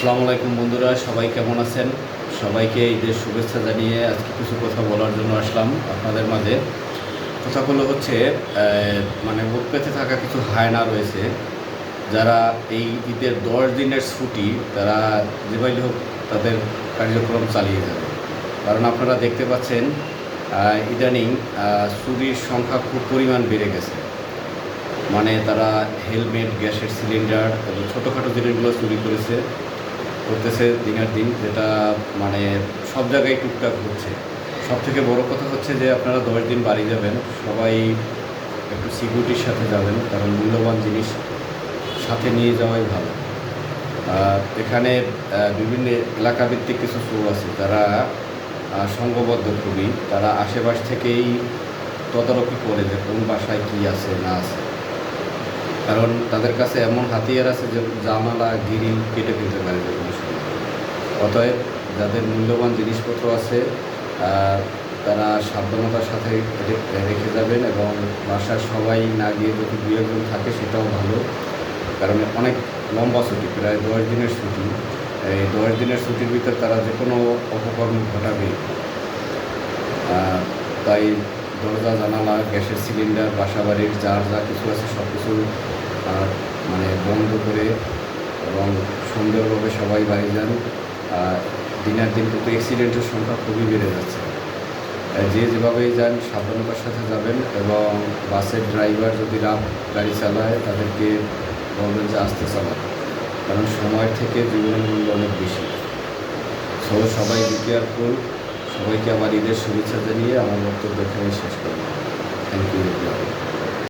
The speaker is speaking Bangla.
আসসালামু আলাইকুম বন্ধুরা, সবাই কেমন আছেন? সবাইকে ঈদের শুভেচ্ছা জানিয়ে আজকে কিছু কথা বলার জন্য আসলাম আপনাদের মাঝে। কথাগুলো হচ্ছে মানে পেতে থাকা কিছু হায়না রয়েছে। যারা এই ঈদের দশ দিনের ছুটি, তারা যেভাবে হোক তাদের কার্যক্রম চালিয়ে যাবে। কারণ আপনারা দেখতে পাচ্ছেন ইদানিং চুরির সংখ্যা খুব পরিমাণ বেড়ে গেছে। মানে তারা হেলমেট, গ্যাসের সিলিন্ডার এবং ছোটোখাটো জিনিসগুলো চুরি করেছে। করতেছে দিনের দিন, যেটা মানে সব জায়গায় টুকটাক হচ্ছে। সব থেকে বড় কথা হচ্ছে যে আপনারা দশ দিন বাড়ি যাবেন, সবাই একটু সিকিউরিটির সাথে যাবেন, কারণ মূল্যবান জিনিস সাথে নিয়ে যাওয়াই ভালো। এখানে বিভিন্ন এলাকাভিত্তিক কিছু চোর আছে তারা সংঘবদ্ধ খুবই। তারা আশেপাশ থেকেই তদারকি করে যে কোন বাসায় কী আছে, না আছে। কারণ তাদের কাছে এমন হাতিয়ার আছে যে জানালা, গিরিল কেটে ফেলতে পারে অতএব যাদের মূল্যবান জিনিসপত্র আছে তারা সাবধানতার সাথে রেখে যাবেন এবং বাসার সবাই না গিয়ে যদি দু একজন থাকে সেটাও ভালো। কারণ অনেক লম্বা ছুটি, প্রায় দশ দিনের ছুটি। এই দশ দিনের ছুটির ভিতর তারা যে কোনো অপকর্ম ঘটাবে। তাই দরজা, জানালা, গ্যাসের সিলিন্ডার বাসা বাড়ির যার যা কিছু আছে সব কিছু মানে বন্ধ করে এবং সুন্দরভাবে সবাই বাড়ি যান। দিনের দিন কিন্তু অ্যাক্সিডেন্টের সংখ্যা খুবই বেড়ে যাচ্ছে। যে যেভাবেই যান, সাবধানতার সাথে যাবেন এবং বাসের ড্রাইভার যদি রাত গাড়ি চালায়, তাদেরকে বলবেন যে আস্তে চালান। কারণ সময় থেকে জীবনের মূল্য অনেক বেশি। সবাই বি কেয়ারফুল সবাইকে আমার ঈদের শুভেচ্ছা জানিয়ে আমার বক্তব্য এখানে শেষ করব থ্যাংক ইউ